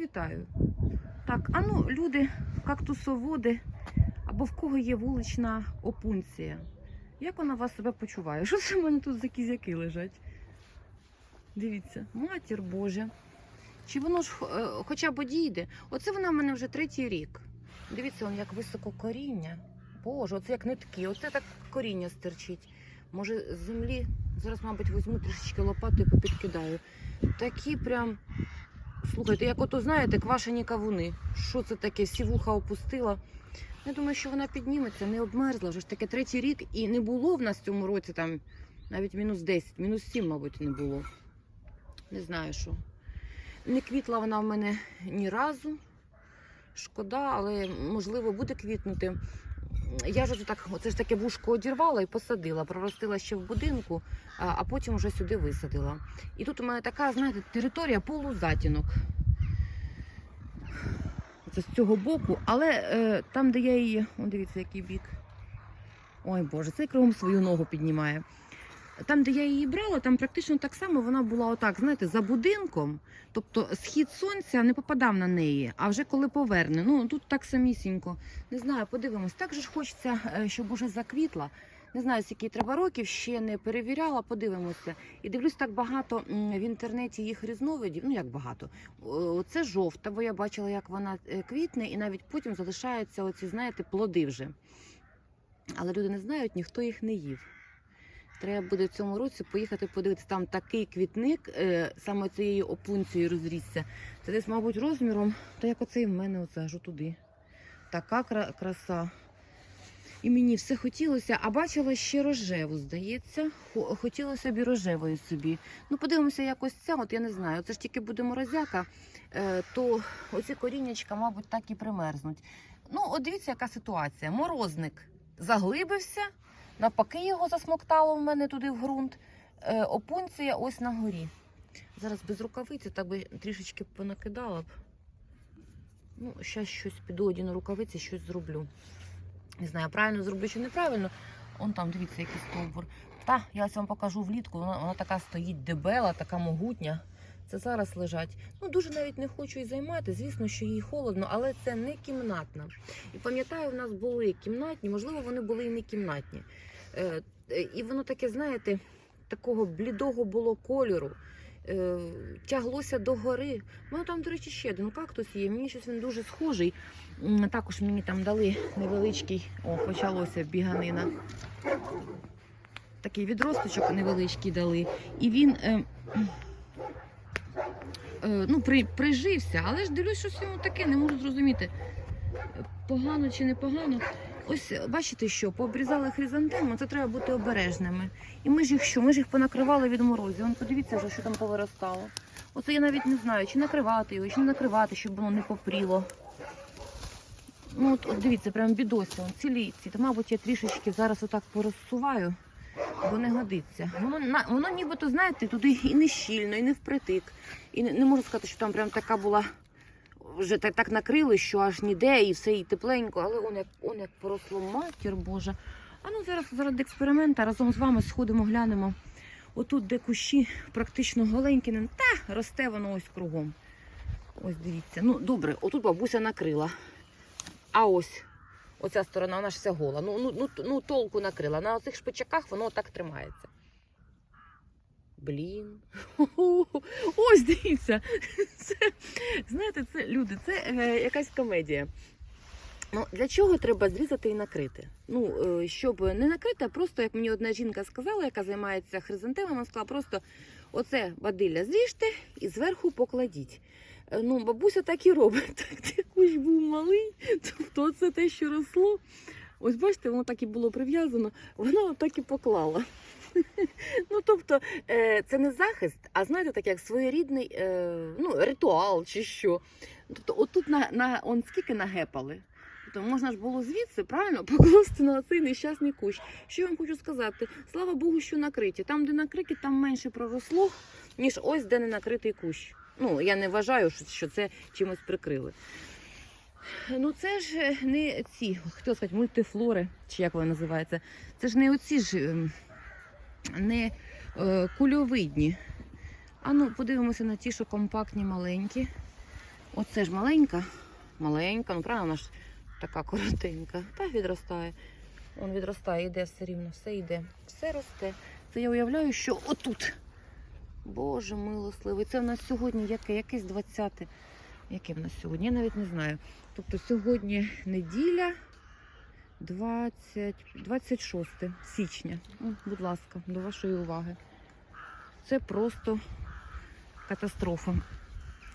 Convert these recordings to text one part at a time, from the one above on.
вітаю. Так, а ну, люди, кактусоводи, або в кого є вулична опунція. Як вона вас себе почуває? Що це в мене тут за кізяки лежать? Дивіться, матір Божа. Чи воно ж е, хоча б дійде? Оце вона в мене вже третій рік. Дивіться, он як високо коріння. Боже, оце як нитки, оце так коріння стирчить. Може, з землі зараз, мабуть, візьму трішечки лопату і попідкидаю. Такі прям. Слухайте, як ото знаєте, квашені кавуни. Що це таке? Всі вуха опустила. Я думаю, що вона підніметься, не обмерзла. Вже ж таке третій рік, і не було в нас в цьому році там навіть мінус 10, мінус 7, мабуть, не було. Не знаю що. Не квітла вона в мене ні разу. Шкода, але можливо буде квітнути. Я ж так, це ж таке вушко одірвала і посадила, проростила ще в будинку, а, а потім вже сюди висадила. І тут у мене така, знаєте, територія полузатінок. Це з цього боку, але е, там, де я її, о, дивіться, який бік. Ой Боже, цей кругом свою ногу піднімає. Там, де я її брала, там практично так само вона була отак, знаєте, за будинком. Тобто схід сонця не попадав на неї, а вже коли поверне. Ну тут так самісінько. Не знаю, подивимось. Так же ж хочеться, е, щоб уже заквітла. Не знаю, скільки треба років, ще не перевіряла, подивимося. І дивлюсь так багато в інтернеті їх різновидів. Ну як багато. Це жовта, бо я бачила, як вона е, квітне, і навіть потім залишаються оці, знаєте, плоди вже. Але люди не знають, ніхто їх не їв. Треба буде в цьому році поїхати подивитися. Там такий квітник е, саме цією опунцією розрісся. Це десь, мабуть, розміром, та як оцей в мене оце аж туди. Така кра- краса. І мені все хотілося, а бачила ще рожеву, здається. Хотілося б і рожевої собі. Ну, подивимося, якось ця, от я не знаю. Це ж тільки буде морозяка, е, то оці коріннячка, мабуть, так і примерзнуть. Ну, от дивіться, яка ситуація. Морозник заглибився, навпаки його засмоктало в мене туди в ґрунт. Е, опунція ось на горі. Зараз без рукавиці, так би трішечки понакидала б. Ну, зараз щось піду одіну рукавиці, щось зроблю. Не знаю, правильно зроблю чи неправильно. Он там, дивіться, який стовбур. Та, я ось вам покажу влітку. Вона, вона така стоїть дебела, така могутня. Це зараз лежать. Ну, дуже навіть не хочу і займати. Звісно, що їй холодно, але це не кімнатна. І пам'ятаю, в нас були кімнатні, можливо, вони були і не кімнатні. Е, е, і воно таке, знаєте, такого блідого було кольору. Е, тяглося до гори. У мене там, до речі, ще один кактус є. Мені щось він дуже схожий. Також мені там дали невеличкий, о, почалося біганина. Такий відросточок невеличкий дали. І він е, ну, при, прижився, але ж дивлюсь, щось йому таке, не можу зрозуміти. Погано чи не погано. Ось бачите, що пообрізали хризантеми, це треба бути обережними. І ми ж їх що? Ми ж їх понакривали від морозів. Вон подивіться вже, що там повиростало. Оце я навіть не знаю, чи накривати його, чи не накривати, щоб воно не попріло. Ну, от, от дивіться, прям бідося, он цілі ці. Та, мабуть, я трішечки зараз отак порозсуваю, бо не годиться. Воно, воно нібито, знаєте, туди і не щільно, і не впритик. І не, не можу сказати, що там прям така була, вже так, так накрили, що аж ніде, і все і тепленько, але он як, он як поросло матір Божа. А ну зараз заради експеримента разом з вами сходимо, глянемо. Отут, де кущі практично голенькі, та росте воно ось кругом. Ось дивіться. Ну, добре, отут бабуся накрила. А ось оця сторона, вона ж вся гола. Ну, ну, ну, ну толку накрила. На оцих шпичаках воно так тримається. Блін. Ось дивіться. Це, знаєте, це люди, це е, якась комедія. Ну, для чого треба зрізати і накрити? Ну, е, щоб не накрити, а просто, як мені одна жінка сказала, яка займається хризантемами, вона сказала, просто оце бадилля зріжте і зверху покладіть. Е, Ну, бабуся так і робить. Так, де кущ був малий, тобто це те, що росло. Ось бачите, воно так і було прив'язано, вона так і поклала. Ну, тобто, е, це не захист, а знаєте, так як своєрідний е, ну, ритуал чи що. Тобто, отут на, на он скільки нагепали. Тобто можна ж було звідси правильно покласти на цей нещасний кущ. Що я вам хочу сказати? Слава Богу, що накриті. Там, де накриті, там менше проросло, ніж ось де не накритий кущ. Ну, я не вважаю, що, це чимось прикрили. Ну, це ж е, не ці, хотіла сказати, мультифлори, чи як вони називаються. Це ж не оці ж ем, не е, кульовидні. А ну, подивимося на ті, що компактні, маленькі. Оце ж маленька, маленька, ну правильно, вона ж така коротенька. Та відростає. Он відростає, йде все рівно, все йде, все росте. Це я уявляю, що отут. Боже милосливий. Це в нас сьогодні яке? Якесь 20. Яке в нас сьогодні? Я навіть не знаю. Тобто сьогодні неділя 20, 26 січня. О, будь ласка, до вашої уваги. Це просто катастрофа.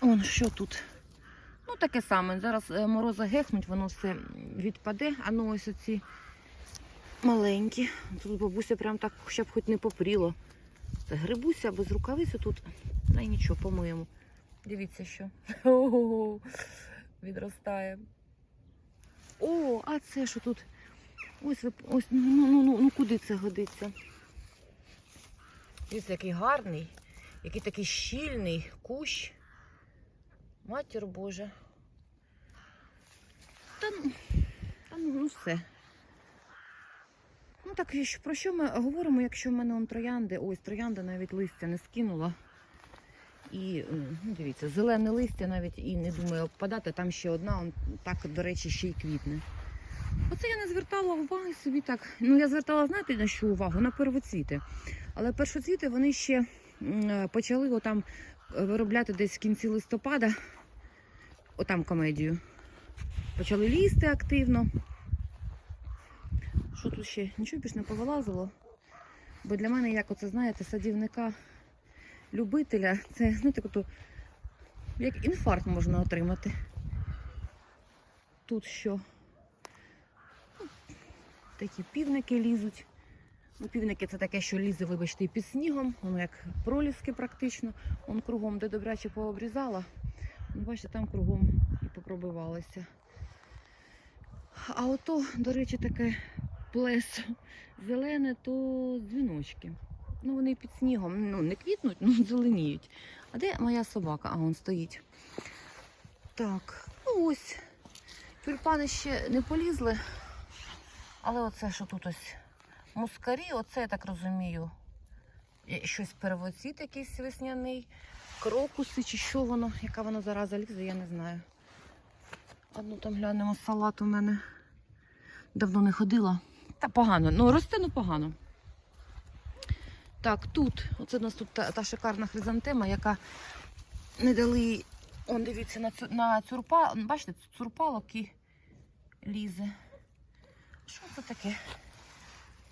Он що тут? Ну, таке саме. Зараз е, морози гехнуть, воно все відпаде. А ну ось оці маленькі. Тут бабуся прям так, щоб хоч не попріло. Це грибуся без рукавиці тут. Ну і нічого, по-моєму. Дивіться, що. Ого, відростає. О, а це що тут? Ось ви ось, ну, ну, ну, ну куди це годиться? Дивіться, який гарний, який такий щільний кущ. Матір Божа. Та, ну, та ну, ну все. Ну так, про що ми говоримо, якщо в мене он троянди, ось троянда навіть листя не скинула. І ну, дивіться, зелене листя навіть і не думаю обпадати. Там ще одна, он так, до речі, ще й квітне. Оце я не звертала уваги собі так. Ну, я звертала, знаєте, на що увагу? На первоцвіти. Але першоцвіти вони ще почали отам е, виробляти десь в кінці листопада. Отам комедію. Почали лізти активно. Що тут ще? Нічого більш не повилазило. Бо для мене, як оце, знаєте, садівника любителя, це, знаєте, ото, як інфаркт можна отримати. Тут що? Такі півники лізуть. Ну, півники це таке, що лізе, вибачте, і під снігом, воно як проліски практично. Он кругом, де добряче пообрізала. Ну, бачите, там кругом і попробивалося. А ото, до речі, таке плесо зелене, то дзвіночки. Ну, вони під снігом ну, не квітнуть, ну зеленіють. А де моя собака? А, он стоїть. Так, ну ось. Тюльпани ще не полізли. Але оце, що тут ось мускарі, оце, я так розумію, щось первоцвіт якийсь весняний, крокуси чи що воно, яка воно зараза лізе, я не знаю. А ну там глянемо салат у мене. Давно не ходила. Та погано. Ну, росте, ну погано. Так, тут, оце у нас тут та, та шикарна хризантема, яка не дали. Он, дивіться, на, цю, на цюрпа. Бачите, цюрпалок і лізе. Що це таке?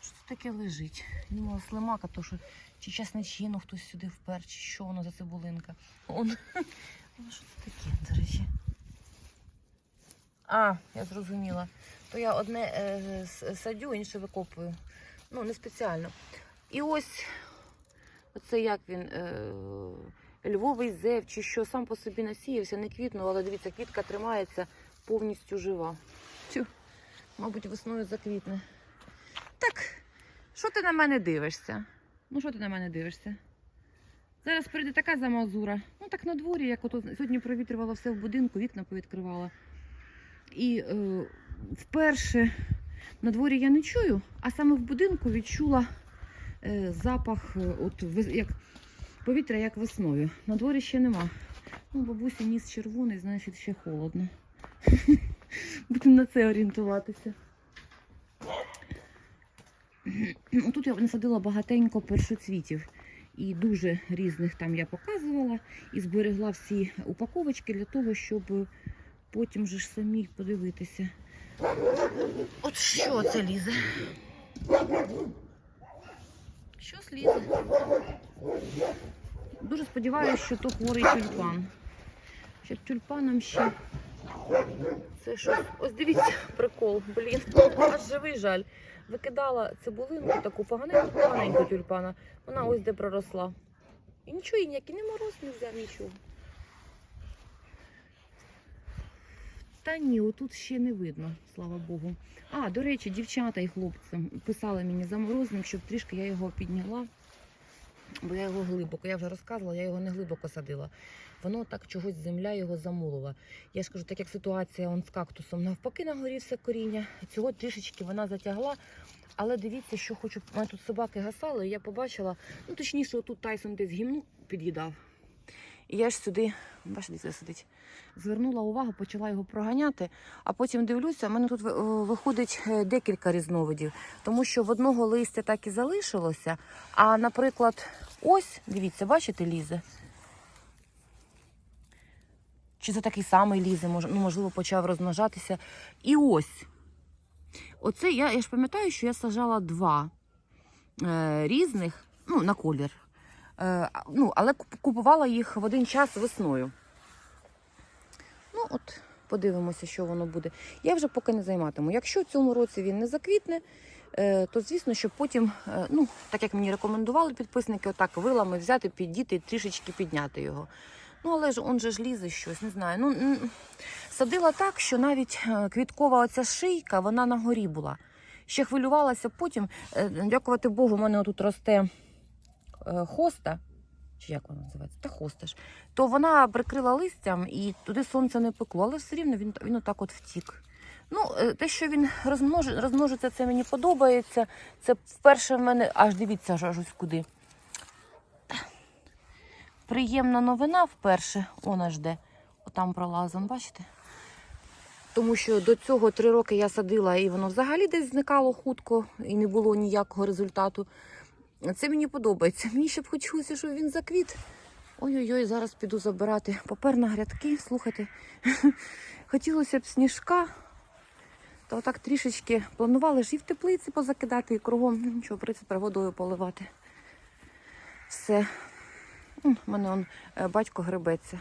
Що це таке лежить? Думала, слимака, то що чи часничину хтось сюди впер, чи що воно за цибулинка. Он. Ну, що це таке, до речі? А, я зрозуміла. То я одне е, садю, інше викопую. Ну, не спеціально. І ось оце як він. Е, Львовий зев чи що сам по собі насіявся, не квітнув, але дивіться, квітка тримається повністю жива. Тю, мабуть, весною заквітне. Так, що ти на мене дивишся? Ну, що ти на мене дивишся? Зараз прийде така замазура. Ну так на дворі, як ото сьогодні провітрювала все в будинку, вікна повідкривала. І е, вперше на дворі я не чую, а саме в будинку відчула е, запах, е, от як повітря як весною. На дворі ще нема. Ну, бабусі ніс червоний, значить ще холодно. Будемо на це орієнтуватися. Тут я насадила багатенько першоцвітів. І дуже різних там я показувала і зберегла всі упаковочки для того, щоб потім же ж самі подивитися. От що це лізе? Що слізе? Дуже сподіваюся, що то хворий тюльпан. Щоб тюльпаном ще. Це що? Ось дивіться, прикол, блін. Аж живий жаль. Викидала цибулинку таку поганеньку, поганеньку тюльпана. Вона ось де проросла. І нічого, і ніякий не мороз не нічого. Та ні, отут ще не видно, слава Богу. А, до речі, дівчата і хлопці писали мені заморозник, щоб трішки я його підняла. Бо я його глибоко, я вже розказувала, я його не глибоко садила. Воно так чогось земля його замулила. Я ж кажу, так як ситуація он з кактусом навпаки нагорівся коріння. Цього трішечки вона затягла. Але дивіться, що хочу. У мене тут собаки гасали, і я побачила, ну точніше, отут Тайсон десь гімну під'їдав. І я ж сюди Бачите, сидить. Звернула увагу, почала його проганяти, а потім дивлюся, в мене тут виходить е, декілька різновидів, тому що в одного листя так і залишилося. А, наприклад, ось, дивіться, бачите, лізе. Чи це такий самий лізе, ну, можливо, почав розмножатися. І ось. Оце я, я ж пам'ятаю, що я сажала два е, різних, ну, на колір. Е, ну, але купувала їх в один час весною. Ну, от, подивимося, що воно буде. Я вже поки не займатиму. Якщо в цьому році він не заквітне, е, то звісно, що потім, е, ну, так як мені рекомендували підписники, отак вилами взяти, піддіти і трішечки підняти його. Ну, але ж он же ж лізе щось, не знаю. Ну, садила так, що навіть квіткова оця шийка, вона на горі була. Ще хвилювалася потім. Дякувати Богу, у мене тут росте хоста, чи як вона називається? Та хоста ж. То вона прикрила листям і туди сонце не пекло, але все рівно він, він отак от втік. Ну, е, те, що він розмнож, розмножиться, це мені подобається. Це вперше в мене, аж дивіться, аж ось куди. Приємна новина вперше, вона жде. Отам пролазом, бачите? Тому що до цього три роки я садила, і воно взагалі десь зникало хутко, і не було ніякого результату. Це мені подобається. Мені ще б хотілося, щоб він заквіт. Ой-ой-ой, зараз піду забирати папер на грядки. Слухайте, хотілося б сніжка. То отак трішечки планували ж і в теплиці позакидати, і кругом. Ну, Нічого, прийти водою поливати. Все. У мене он, е, батько гребеться.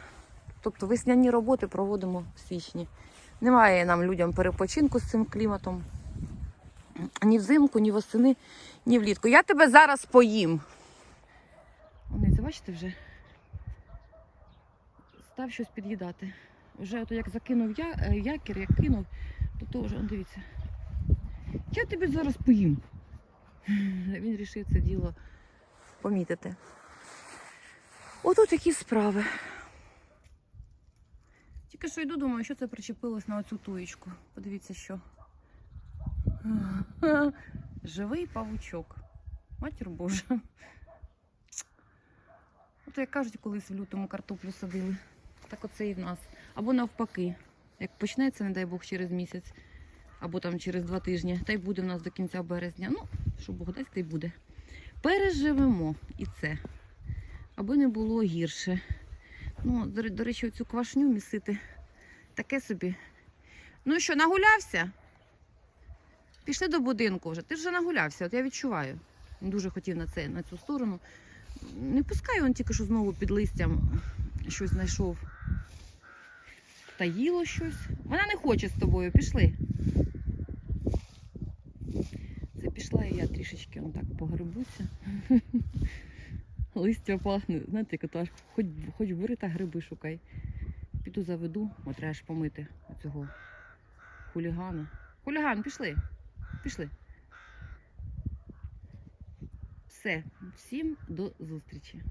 Тобто весняні роботи проводимо в січні. Немає нам людям перепочинку з цим кліматом. Ні взимку, ні восени, ні влітку. Я тебе зараз поїм. Вони, це бачите вже? Став щось під'їдати. Вже ото як закинув я, е, якір, як кинув, то то вже, дивіться. Я тебе зараз поїм. Він вирішив це діло помітити. Ото такі справи. Тільки що йду, думаю, що це причепилось на оцю туєчку. Подивіться, що. Живий павучок. Матір Божа. От як кажуть, колись в лютому картоплю садили. Так оце і в нас. Або навпаки. Як почнеться, не дай Бог, через місяць, або там через два тижні, та й буде в нас до кінця березня. Ну, що Бог дасть, та й буде. Переживемо і це. Аби не було гірше. Ну, до, речі, оцю квашню місити. Таке собі. Ну що, нагулявся? Пішли до будинку вже. Ти вже нагулявся, от я відчуваю. Дуже хотів на це, на цю сторону. Не пускай він тільки що знову під листям щось знайшов. Та їло щось. Вона не хоче з тобою, пішли. Це пішла і я трішечки он так погребуся. Листя пахне, знаєте, як хоч, хоч бери та гриби шукай. Піду заведу, от треба ж помити цього хулігана. Хуліган, пішли. Пішли. Все, всім до зустрічі.